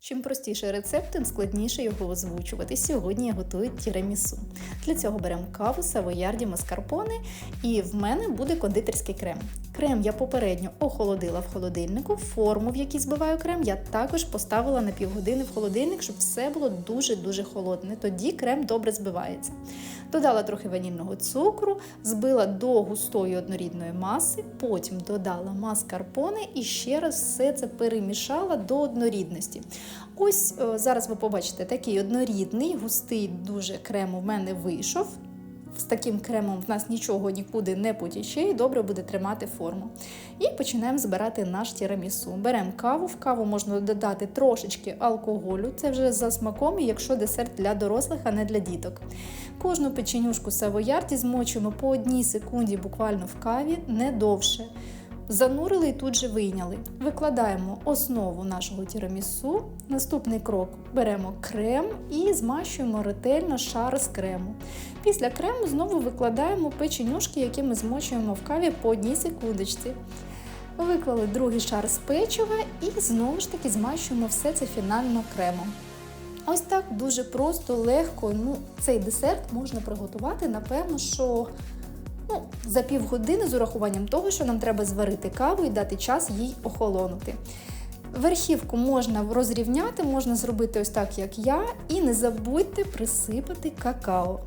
Чим простіший рецепт, тим складніше його озвучувати. Сьогодні я готую тірамісу. Для цього беремо каву, савоярді, маскарпоне і в мене буде кондитерський крем. Крем я попередньо охолодила в холодильнику, форму, в якій збиваю крем, я також поставила на півгодини в холодильник, щоб все було дуже-дуже холодне. Тоді крем добре збивається. Додала трохи ванільного цукру, збила до густої однорідної маси, потім додала маскарпоне і ще раз все це перемішала до однорідності. Ось е, зараз ви побачите такий однорідний, густий дуже крем у мене вийшов. З таким кремом в нас нічого нікуди не потіче і добре буде тримати форму. І починаємо збирати наш тірамісу. Беремо каву, в каву можна додати трошечки алкоголю, це вже за смаком, і якщо десерт для дорослих, а не для діток. Кожну печенюшку савоярді змочуємо по одній секунді буквально в каві, не довше. Занурили і тут же вийняли. Викладаємо основу нашого тірамісу. Наступний крок беремо крем і змащуємо ретельно шар з крему. Після крему знову викладаємо печенюшки, які ми змочуємо в каві по одній секундочці. Виклали другий шар з печива і знову ж таки змащуємо все це фінально кремом. Ось так дуже просто, легко. Ну, цей десерт можна приготувати, напевно, що ну, за півгодини з урахуванням того, що нам треба зварити каву і дати час їй охолонути. Верхівку можна розрівняти, можна зробити ось так, як я, і не забудьте присипати какао.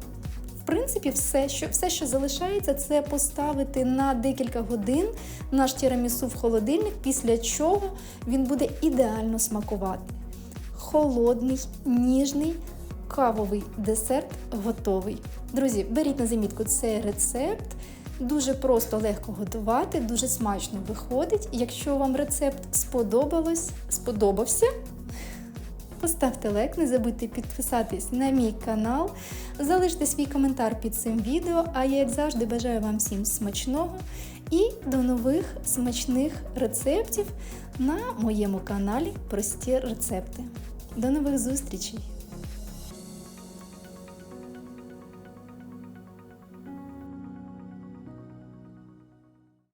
В принципі, все, що все, що залишається, це поставити на декілька годин наш тірамісу в холодильник, після чого він буде ідеально смакувати. Холодний, ніжний, кавовий десерт готовий. Друзі, беріть на замітку цей рецепт. Дуже просто легко готувати, дуже смачно виходить. Якщо вам рецепт сподобалось, сподобався, поставте лайк, не забудьте підписатись на мій канал, залиште свій коментар під цим відео. А я, як завжди, бажаю вам всім смачного і до нових смачних рецептів на моєму каналі Прості рецепти. До нових зустрічей!